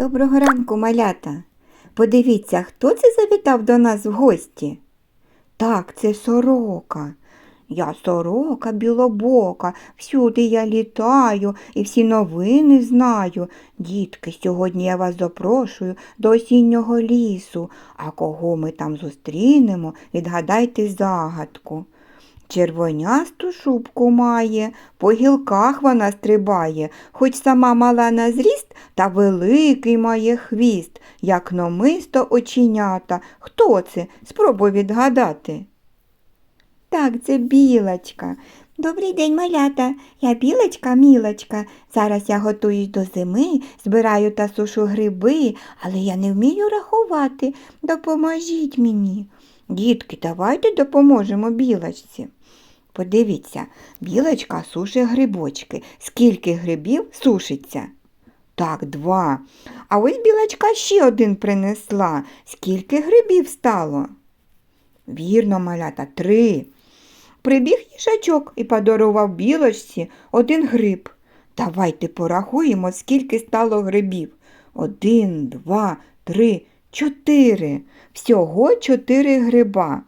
Доброго ранку, малята. Подивіться, хто це завітав до нас в гості? Так, це сорока. Я сорока білобока, всюди я літаю і всі новини знаю. Дітки, сьогодні я вас запрошую до осіннього лісу, а кого ми там зустрінемо, відгадайте загадку. Червонясту шубку має, по гілках вона стрибає, хоч сама мала на зріст, та великий має хвіст, як номисто оченята. Хто це? Спробуй відгадати. Так, це білочка. Добрий день, малята. Я білочка, мілочка. Зараз я готуюсь до зими, збираю та сушу гриби, але я не вмію рахувати. Допоможіть мені. Дітки, давайте допоможемо білочці. Подивіться, білочка сушить грибочки. Скільки грибів сушиться? Так, два. А ось білочка ще один принесла. Скільки грибів стало? Вірно, малята, три. Прибіг їжачок і подарував білочці один гриб. Давайте порахуємо, скільки стало грибів. Один, два, три, чотири. Всього чотири гриба.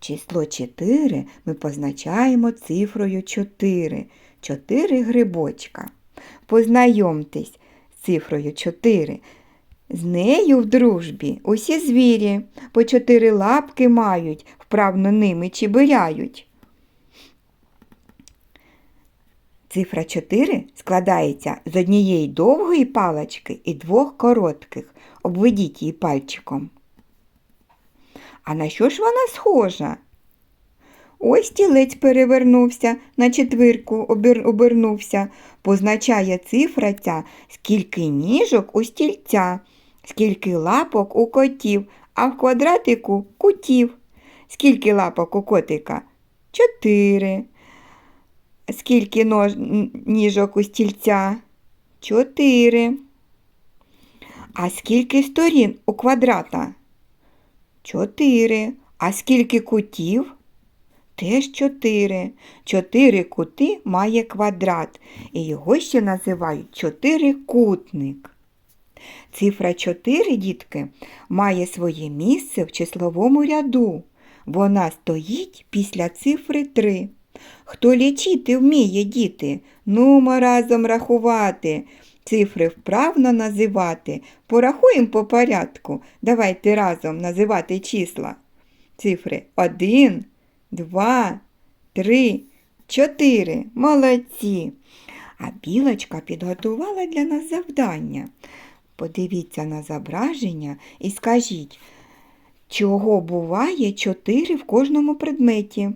Число 4 ми позначаємо цифрою 4. 4 грибочка. Познайомтесь з цифрою 4. З нею в дружбі усі звірі по чотири лапки мають, вправно ними чибиряють. Цифра 4 складається з однієї довгої палички і двох коротких. Обведіть її пальчиком. А на що ж вона схожа? Ось тілець перевернувся, на четвірку обер... обернувся. Позначає цифра ця, скільки ніжок у стільця, скільки лапок у котів, а в квадратику кутів. Скільки лапок у котика? Чотири. Скільки нож... ніжок у стільця? Чотири. А скільки сторін у квадрата? Чотири. А скільки кутів? Теж чотири. Чотири кути має квадрат, і його ще називають чотирикутник. Цифра 4, дітки, має своє місце в числовому ряду. Вона стоїть після цифри 3. Хто лічити вміє, діти? Нумо разом рахувати. Цифри вправно називати. Порахуємо по порядку. Давайте разом називати числа. Цифри 1, 2, 3, 4. Молодці. А білочка підготувала для нас завдання. Подивіться на зображення і скажіть, чого буває 4 в кожному предметі.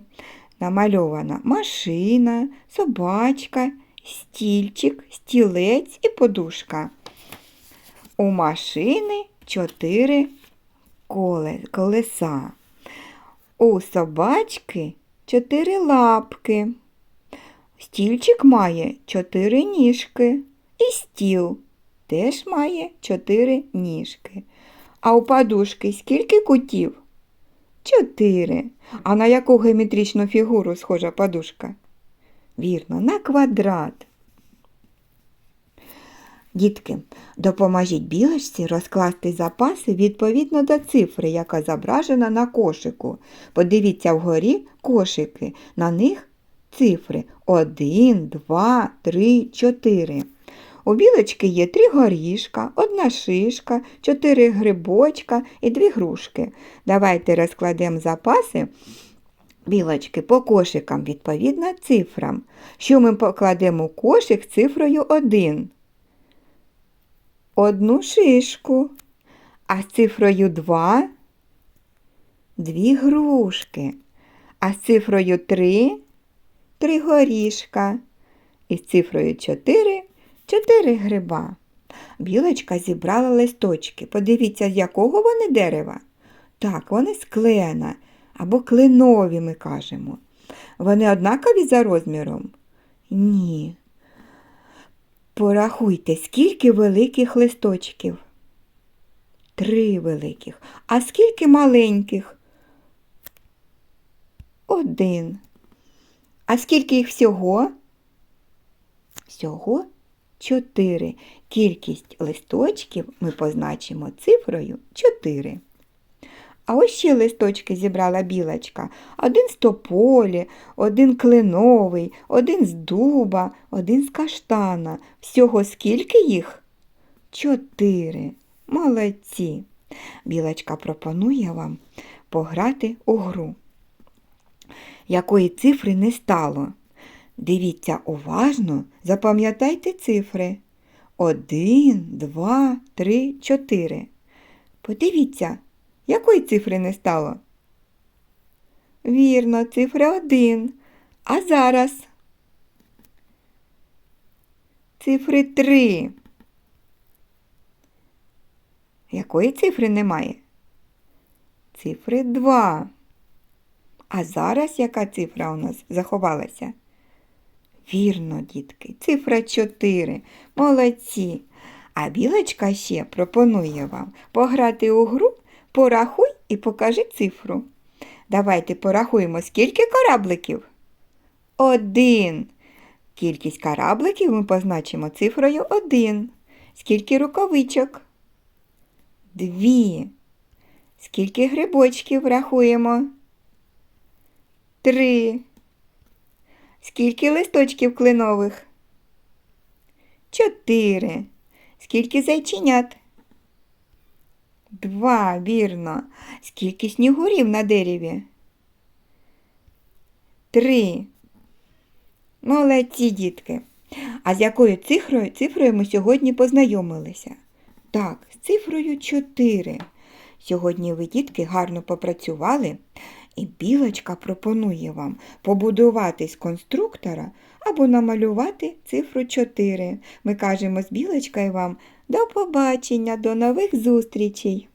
Намальована машина, собачка, стільчик, стілець і подушка. У машини чотири колеса. У собачки чотири лапки. Стільчик має чотири ніжки. І стіл теж має чотири ніжки. А у подушки скільки кутів? Чотири. А на яку геометричну фігуру схожа подушка? Вірно, на квадрат. Дітки, допоможіть білочці розкласти запаси відповідно до цифри, яка зображена на кошику. Подивіться вгорі кошики. На них цифри 1, 2, 3, 4. У білочки є три горішка, одна шишка, чотири грибочка і дві грушки. Давайте розкладемо запаси білочки по кошикам відповідно цифрам. Що ми покладемо у кошик цифрою 1? Одну шишку, а з цифрою 2 дві грушки, а з цифрою 3 три горішка, і з цифрою 4 чотири гриба. Білочка зібрала листочки. Подивіться, з якого вони дерева. Так, вони з клена або кленові, ми кажемо. Вони однакові за розміром? Ні. Порахуйте, скільки великих листочків? Три великих. А скільки маленьких? Один. А скільки їх всього? Всього 4. Кількість листочків ми позначимо цифрою 4. А ось ще листочки зібрала білочка. Один з тополі, один кленовий, один з дуба, один з каштана. Всього скільки їх? Чотири. Молодці. Білочка пропонує вам пограти у гру. Якої цифри не стало? Дивіться уважно, запам'ятайте цифри. Один, два, три, чотири. Подивіться, якої цифри не стало? Вірно, цифра один. А зараз? Цифри три. Якої цифри немає? Цифри два. А зараз яка цифра у нас заховалася? Вірно, дітки, цифра 4. Молодці. А білочка ще пропонує вам пограти у гру, порахуй і покажи цифру. Давайте порахуємо, скільки корабликів? Один. Кількість корабликів ми позначимо цифрою 1. Скільки рукавичок? Дві. Скільки грибочків рахуємо? Три. Скільки листочків кленових? Чотири. Скільки зайченят? Два, вірно. Скільки снігурів на дереві? Три. Молодці, дітки. А з якою цифрою, цифрою ми сьогодні познайомилися? Так, з цифрою 4. Сьогодні ви, дітки, гарно попрацювали, і білочка пропонує вам побудувати з конструктора або намалювати цифру 4. Ми кажемо з білочкою вам до побачення, до нових зустрічей!